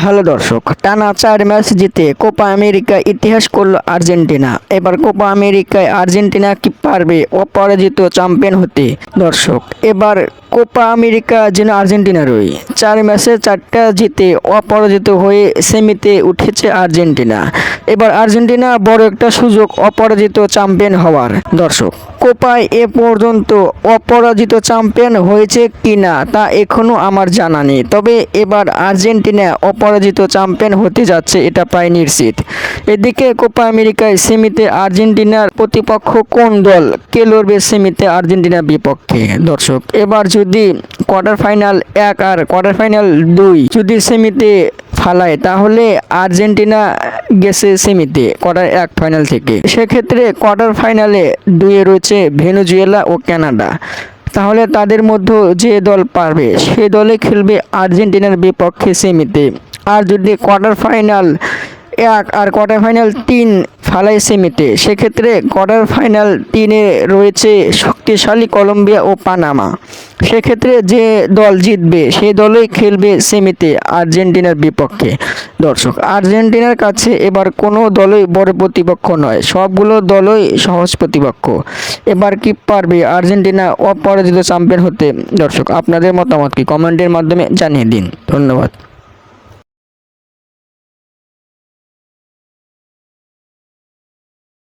Hello দর্শক, টানা চার ম্যাচ জিতে কোপা আমেরিকা ইতিহাস করল আর্জেন্টিনা। এবার কোপা আমেরিকায় আর্জেন্টিনা কি পারবে অপরাজিত চ্যাম্পিয়ন হতে? দর্শক, এবার কোপা আমেরিকা যেন আর্জেন্টিনা আর্জেন্টিনারই চার ম্যাচে চারটা জিতে অপরাজিত হয়ে সেমিতে উঠেছে আর্জেন্টিনা। এবার আর্জেন্টিনা বড় একটা সুযোগ অপরাজিত চ্যাম্পিয়ন হওয়ার। দর্শক কোপায় এ পর্যন্ত অপরাজিত চ্যাম্পিয়ন হয়েছে কিনা তা এখনও আমার জানা নেই। তবে এবার আর্জেন্টিনা অপরাজিত চ্যাম্পিয়ন হতে যাচ্ছে এটা প্রায় নিশ্চিত। এদিকে কোপা আমেরিকায় সেমিতে আর্জেন্টিনার প্রতিপক্ষ কোন দল কে লড়বে সেমিতে আর্জেন্টিনার বিপক্ষে? দর্শক, এবার যদি কোয়ার্টার ফাইনাল এক আর কোয়ার্টার ফাইনাল দুই যদি সেমিতে ফালায়, তাহলে আর্জেন্টিনা গেছে সেমিতে কোয়ার্টার এক ফাইনাল থেকে। সেক্ষেত্রে কোয়ার্টার ফাইনালে দুয়ে রয়েছে ভেনুজুয়েলা ও কানাডা। তাহলে তাদের মধ্যে যে দল পারবে, সে দলে খেলবে আর্জেন্টিনার বিপক্ষে সেমিতে। আর যদি কোয়ার্টার ফাইনাল এক আর কোয়ার্টার ফাইনাল তিন ফালাই সেমিতে। সেক্ষেত্রে কোয়ার্টার ফাইনাল তিনে রয়েছে শক্তিশালী কলম্বিয়া ও পানামা। সেক্ষেত্রে যে দল জিতবে সেই দলই খেলবে সেমিতে আর্জেন্টিনার বিপক্ষে। দর্শক, আর্জেন্টিনার কাছে এবার কোনো দলই বড় প্রতিপক্ষ নয়, সবগুলো দলই সহজ প্রতিপক্ষ। এবার কি পারবে আর্জেন্টিনা অপরাজিত চ্যাম্পিয়ন হতে? দর্শক, আপনাদের মতামত কি? কমেন্টের মাধ্যমে জানিয়ে দিন। ধন্যবাদ।